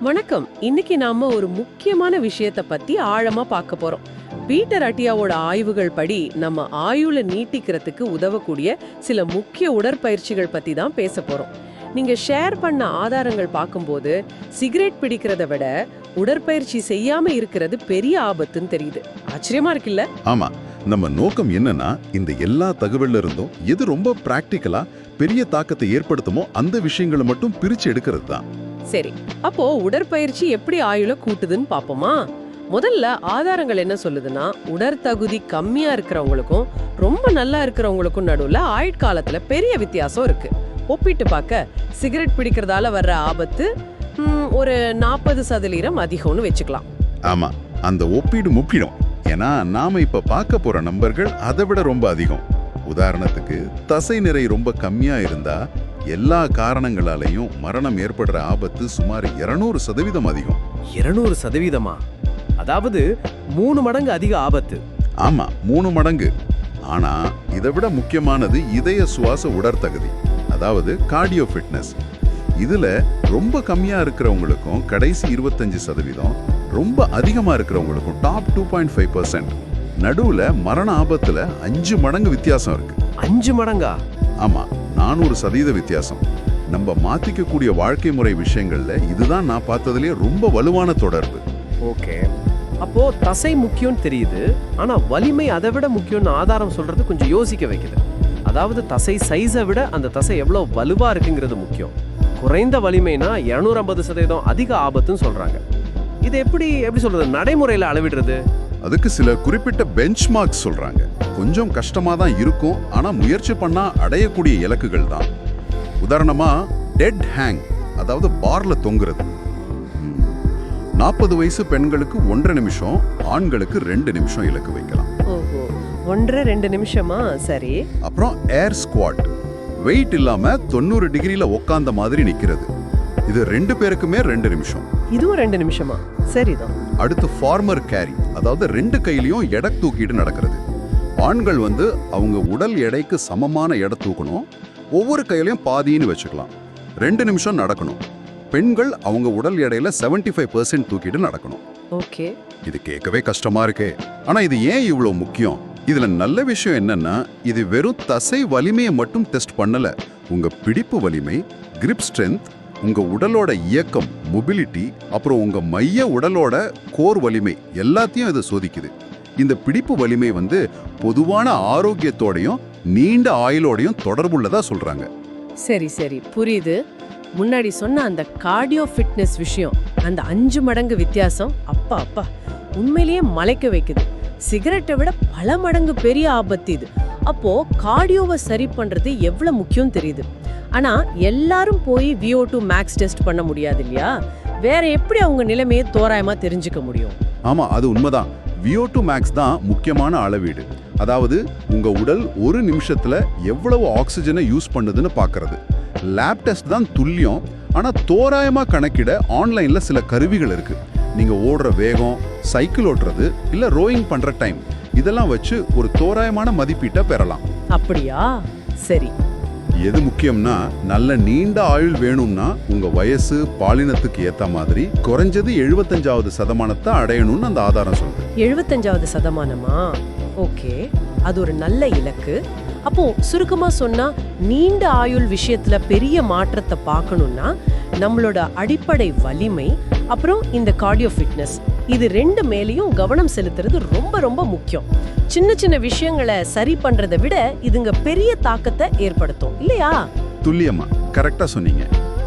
வணக்கம். இன்னைக்கு நாம ஒரு முக்கியமான விஷயத்த பத்தி ஆழமா பார்க்க போறோம். பீட்டர் அட்டியாவோட ஆய்வுகள் படி நம்ம ஆயுள நீட்டிக்கிறதுக்கு உதவக்கூடிய சில முக்கிய உடற்பயிற்சிகள் பத்தி தான் பேச போறோம். நீங்க ஷேர் பண்ண ஆதாரங்கள் பார்க்கும்போது சிகரெட் பிடிக்கிறத விட உடற்பயிற்சி செய்யாம இருக்கிறது பெரிய ஆபத்துன்னு தெரியுது. ஆச்சரியமா இருக்குல்ல? ஆமா. நம்ம நோக்கம் என்னன்னா இந்த எல்லா தகவல்ல இருந்தும் எது ரொம்ப பிராக்டிக்கலா பெரிய தாக்கத்தை ஏற்படுத்துமோ அந்த விஷயங்களை மட்டும் பிரிச்சு எடுக்கிறது தான். சரி அப்போ உடற்பயிற்சி எப்படி ஆயுள கூட்டுதுன்னு பாப்போமா முதல்ல ஆதாரங்கள் என்ன சொல்லுதுன்னா உடற்தகுதி கம்மியா இருக்கிறவங்களுக்கும் ரொம்ப நல்லா இருக்கிறவங்களுக்கும் நடுவுல ஆயுட்காலத்துல பெரிய வித்தியாசம் இருக்கு. ஒப்பிட்டு பார்க்க சிகரெட் பிடிக்கிறதால வர்ற ஆபத்து ஒரு நாற்பது சதவீதம் அதிகம்னு வச்சுக்கலாம். ஆமா அந்த ஒப்பீடு முப்பிடும் ஏன்னா நாம இப்ப பார்க்க போற நம்பர்கள் அதை விட ரொம்ப அதிகம். உதாரணத்துக்கு தசை நிறை ரொம்ப கம்மியா இருந்தா எல்லா காரணங்களாலையும் மரணம் ஏற்படுற ஆபத்து சுமார் 200 சதவீதம் அதிகம். இருநூறு சதவீதமா? அதாவது மூணு மடங்கு அதிக ஆபத்து. ஆமா மூணு மடங்கு. ஆனா இதை விட முக்கியமானது இதய சுவாச உடற்தகுதி அதாவது கார்டியோ ஃபிட்னஸ் இதுல ரொம்ப கம்மியா இருக்கிறவங்களுக்கும் கடைசி இருபத்தஞ்சு சதவீதம் ரொம்ப அதிகமா இருக்கிறவங்களுக்கும் top two point five percent நடுவுல மரண ஆபத்துல அஞ்சு மடங்கு வித்தியாசம் இருக்கு. அஞ்சு மடங்கா? ஆமா. நானூறு சதவீத வித்தியாசம். நம்ம மாத்திக்கக்கூடிய வாழ்க்கை முறை விஷயங்கள்ல இதுதான் நான் பார்த்ததுலயே ரொம்ப வலுவான தொடர்பு. ஓகே. அப்போ தசை முக்கியம்னு தெரியுது. ஆனா வலிமை அதை விட முக்கியம்னு ஆதாரம் சொல்றது கொஞ்சம் யோசிக்க வைக்குது. அதாவது தசை சைஸை விட அந்த தசை எவ்வளவு வலுவா இருக்குங்கிறது முக்கியம். குறைந்த வலிமைனா 250% ஐம்பது சதவீதம் அதிக ஆபத்துன்னு சொல்றாங்க. இது எப்படி எப்படி சொல்றது? நடைமுறையில அளவிடுறது? அதுக்கு சில குறிப்பிட்ட பெஞ்ச் மார்க்ஸ் சொல்றாங்க. கொஞ்சம் கஷ்டமா தான் இருக்கும். ஆனா முயற்சி பண்ணா அடையக்கூடிய இலக்குகள் தான் உதாரணமா டெட் ஹேங் அதாவது பார்ல தொங்குறது. நாற்பது வயசு பெண்களுக்கு ஒன்றரை நிமிஷம் ஆண்களுக்கு ரெண்டு நிமிஷம் இலக்கு வைக்கலாம். ஓஹோ. ஒன்றரை ரெண்டு நிமிஷமா? சரி. அப்புறம் ஏர் ஸ்குவாட் வெயிட் இல்லாம தொண்ணூறு டிகிரில உக்காந்த மாதிரி நிக்கிறது. இது ரெண்டு பேருக்குமே ரெண்டு நிமிஷம். இதுவும் ரெண்டு நிமிஷமா? சரிதான் அடுத்து ஃபார்மர் கேரி அதாவது ரெண்டு கையிலயும் எடை தூக்கிட்டு நடக்கிறது. ஆண்கள் வந்து அவங்க உடல் எடைக்கு சமமான எடை தூக்கணும். ஒவ்வொரு கையிலையும் பாதின்னு வச்சுக்கலாம். ரெண்டு நிமிஷம் நடக்கணும். பெண்கள் அவங்க உடல் எடையில 75% ஃபைவ் பர்சன்ட் தூக்கிட்டு நடக்கணும். ஓகே. இது கேட்கவே கஷ்டமா இருக்கே. ஆனா இது ஏன் இவ்வளவு முக்கியம்? இதுல நல்ல விஷயம் என்னன்னா இது வெறும் தசை வலிமையை மட்டும் டெஸ்ட் பண்ணல. உங்க பிடிப்பு வலிமை கிரிப் ஸ்ட்ரென்த் உங்க உடலோட இயக்கம் மொபிலிட்டி அப்புறம் உங்க மைய உடலோட கோர் வலிமை எல்லாத்தையும் இது சோதிக்குது. இந்த பிடிப்பு வலிமை வந்து பொதுவான ஆரோக்கியத்தோடையும் நீண்ட ஆயுளோடையும் தொடர்புள்ளதா சொல்றாங்க. சரி சரி. புரியுது. முன்னாடி சொன்ன அந்த கார்டியோ ஃபிட்னஸ் விஷயம் அந்த அஞ்சு மடங்கு வித்தியாசம் அப்பா அப்பா உண்மையிலேயே மலைக்க வைக்குது. சிகரெட்டை விட பல மடங்கு பெரிய ஆபத்து இது. அப்போ கார்டியோவை சரி பண்றது எவ்வளவு முக்கியம் தெரியுது. ஆனா எல்லாரும் போய் விஓ டூ மேக்ஸ் டெஸ்ட் பண்ண முடியாது இல்லையா? வேற எப்படி அவங்க நிலைமையை தோராயமா தெரிஞ்சுக்க முடியும்? ஆமா அது உண்மைதான். வியோ டூ மேக்ஸ் தான் முக்கியமான அளவீடு. அதாவது உங்கள் உடல் ஒரு நிமிஷத்தில் எவ்வளவு ஆக்சிஜனை யூஸ் பண்ணுதுன்னு பார்க்கறது லேப் டெஸ்ட் தான் துல்லியம் ஆனால் தோராயமாக கணக்கிட ஆன்லைனில் சில கருவிகள் இருக்குது நீங்கள் ஓடுற வேகம் சைக்கிள் ஓட்டுறது இல்லை ரோயிங் பண்ணுற டைம் இதெல்லாம் வச்சு ஒரு தோராயமான மதிப்பீட்டை பெறலாம். அப்படியா? சரி. எது முக்கியம்னா நல்ல நீண்ட ஆயுள் வேணும்னா உங்க வயசு பாலினத்துக்கு ஏத்த மாதிரி குறைஞ்சது எழுபத்தஞ்சாவது சதமானத்தை அடையணும்னு அந்த ஆதாரம் சொல்லுது எழுபத்தஞ்சாவது சதமானமா? ஓகே. அது ஒரு நல்ல இலக்கு. அப்போ சுருக்கமா சொன்னா நீண்ட ஆயுள் விஷயத்துல பெரிய மாற்றத்தை பார்க்கணும்னா நம்மளோட அடிப்படை வலிமை அப்புறம் இந்த கார்டியோ ஃபிட்னஸ் இது ரெண்டு மேலேயும் கவனம் செலுத்துறது ரொம்ப ரொம்ப முக்கியம். சின்ன சின்ன விஷயங்களை சரி பண்றதை விட இதுங்க பெரிய தாக்கத்தை ஏற்படுத்தும். இல்லையா? துல்லியமா. கரெக்டா சொன்னீங்க.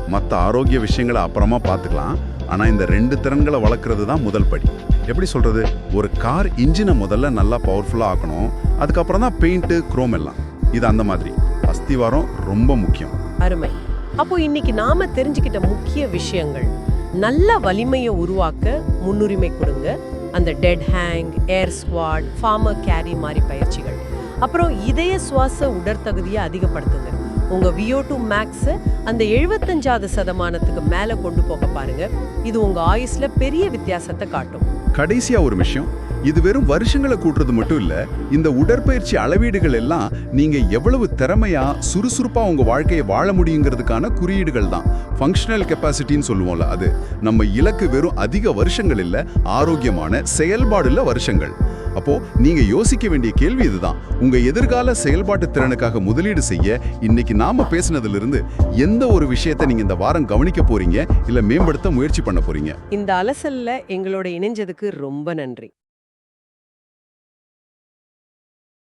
மற்ற ஆரோக்கிய விஷயங்களை அப்புறமா பார்த்துக்கலாம். ஆனா இந்த ரெண்டு திறன்களை வளர்க்கறது தான் முதல் படி. எப்படி சொல்றது? ஒரு கார் இன்ஜினை முதல்ல நல்லா பவர்ஃபுல்லா ஆக்கணும். அதுக்கப்புறம் தான் பெயிண்ட் குரோம் எல்லாம். இது அந்த மாதிரி. அஸ்திவாரம் ரொம்ப முக்கியம். அருமை. அப்போ இன்னைக்கு நாம தெரிஞ்சுக்கிட்ட முக்கிய விஷயங்கள். நல்ல வலிமையை உருவாக்க முன்னுரிமை கொடுங்க. அந்த dead hang air squat farmer carry மாதிரி பயிற்சிகள். அப்புறம் இதய சுவாச உடற்தகுதியை அதிகப்படுத்துங்க. உங்கள் வியோ டூ மேக்ஸை அந்த எழுபத்தஞ்சாவது சதமானத்துக்கு மேலே கொண்டு போக பாருங்கள் இது உங்கள் ஆயுஸில் பெரிய வித்தியாசத்தை காட்டும். கடைசியா ஒரு விஷயம். இது வெறும் வருஷங்களை கூட்டுறது மட்டும் இல்ல இந்த உடற்பயிற்சி அளவீடுகள் எல்லாம் நீங்க எவ்வளவு திறமையா சுறுசுறுப்பா உங்க வாழ்க்கையை வாழ முடியுங்கிறதுக்கான குறியீடுகள் தான். ஃபங்க்ஷனல் கெப்பாசிட்டின்னு சொல்லுவோம்ல அது. நம்ம இலக்கு வெறும் அதிக வருஷங்கள் இல்ல ஆரோக்கியமான செயல்பாடுள்ள வருஷங்கள். அப்போ நீங்க யோசிக்க வேண்டிய கேள்வி இதுதான். உங்க எதிர்கால செயல்பாட்டு திறனுக்காக முதலீடு செய்ய இன்னைக்கு நாம பேசினதுல இருந்து எந்த ஒரு விஷயத்தை நீங்க இந்த வாரம் கவனிக்க போறீங்க? இல்ல மேம்படுத்த முயற்சி பண்ண போறீங்க? இந்த அலசல்ல எங்களோட இணைஞ்சதுக்கு ரொம்ப நன்றி.